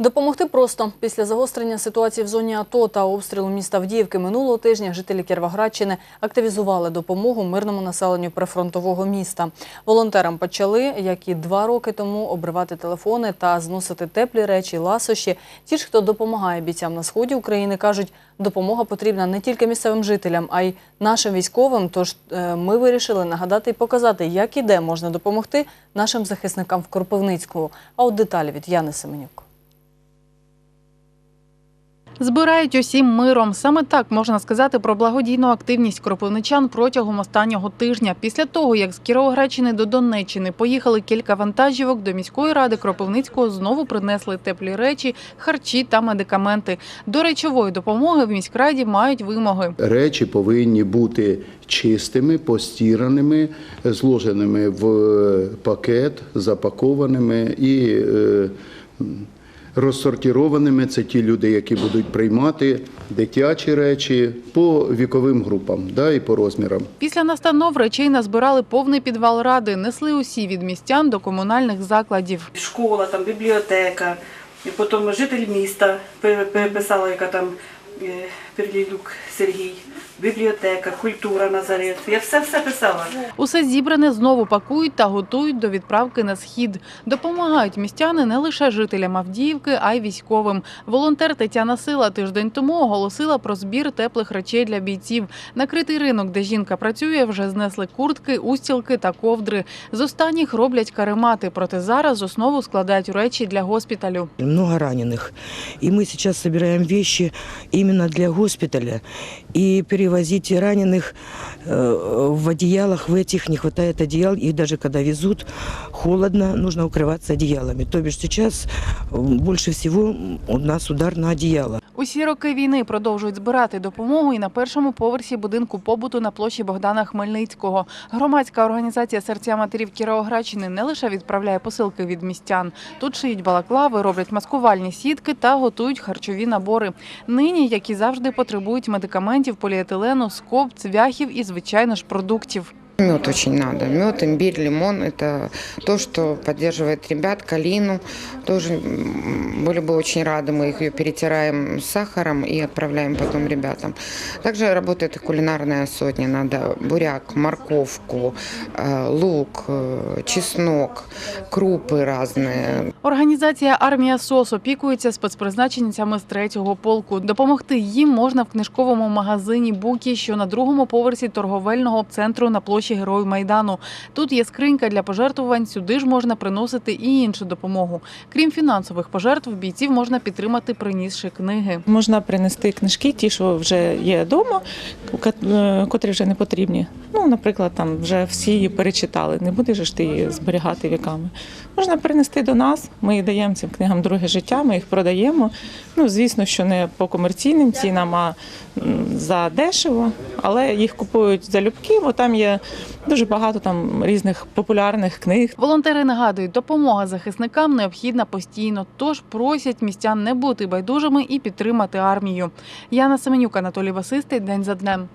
Допомогти просто після загострення ситуації в зоні АТО та обстрілу міста Авдіївки минулого тижня жителі Кіровоградщини активізували допомогу мирному населенню прифронтового міста. Волонтерам почали, як і два роки тому, обривати телефони та зносити теплі речі, ласощі. Ті ж, хто допомагає бійцям на сході України, кажуть, допомога потрібна не тільки місцевим жителям, а й нашим військовим. Тож е, ми вирішили нагадати і показати, як і де можна допомогти нашим захисникам в Кропивницькому. А от деталі від Яни Семенюк. Збирають усім миром. Саме так можна сказати про благодійну активність кропивничан протягом останнього тижня. Після того, як з Кіровоградщини до Донеччини поїхали кілька вантажівок, до міської ради Кропивницького знову принесли теплі речі, харчі та медикаменти. До речової допомоги в міськраді мають вимоги. Речі повинні бути чистими, постіраними, зложеними в пакет, запакованими і розсортированими. Це ті люди, які будуть приймати дитячі речі по віковим групам да, і по розмірам. Після настанов речей назбирали повний підвал ради, несли усі від містян до комунальних закладів. школа, там бібліотека, і потім житель міста переписала, яка там е, Перлілюк Сергій, бібліотека, культура Назарет. Я все все писала. Усе зібране знову пакують та готують до відправки на схід. Допомагають містяни не лише жителям Авдіївки, а й військовим. Волонтер Тетяна Сила тиждень тому оголосила про збір теплих речей для бійців. Накритий ринок, де жінка працює, вже знесли куртки, устілки та ковдри. З останніх роблять каремати, проте зараз основу складають речі для госпіталю. много раненых. И мы сейчас собираем вещи именно для госпиталя. И перевозить раненых э, в одеялах, в этих не хватает одеял. И даже когда везут, холодно, нужно укрываться одеялами. То бишь сейчас э, больше всего у нас удар на одеяло. Усі роки війни продовжують збирати допомогу і на першому поверсі будинку побуту на площі Богдана Хмельницького. Громадська організація серця матерів Кіровоградщини не лише відправляє посилки від містян. Тут шиють балаклави, роблять маскувальні сітки та готують харчові набори. Нині, як і завжди, потребують медикаментів, поліетилену, скоб, цвяхів і, звичайно ж, продуктів. Мед очень надо. Мед, имбирь, лимон – это то, что поддерживает ребят. Калину тоже м, были бы очень рады. Мы их ее перетираем с сахаром и отправляем потом ребятам. Также работает и кулинарная сотня. Надо буряк, морковку, э, лук, э, чеснок, крупы разные. Організація Армія СОС опікується спецпризначенцями з третього полку. Допомогти їм можна в книжковому магазині Букі, що на другому поверсі торговельного центру на площі Героїв Майдану. Тут є скринька для пожертвувань. Сюди ж можна приносити і іншу допомогу. Крім фінансових пожертв, бійців можна підтримати, принісши книги. Можна принести книжки, ті, що вже є вдома, е, котрі вже не потрібні. Ну, наприклад, там вже всі її перечитали. Не будеш ж ти її зберігати віками. Можна принести до нас. Ми даємо цим книгам друге життя, ми їх продаємо. Ну, звісно, що не по комерційним цінам, а за дешево, але їх купують залюбки, бо там є дуже багато там різних популярних книг. Волонтери нагадують, допомога захисникам необхідна постійно, тож просять містян не бути байдужими і підтримати армію. Яна Семенюк, Анатолій Васистий, день за днем.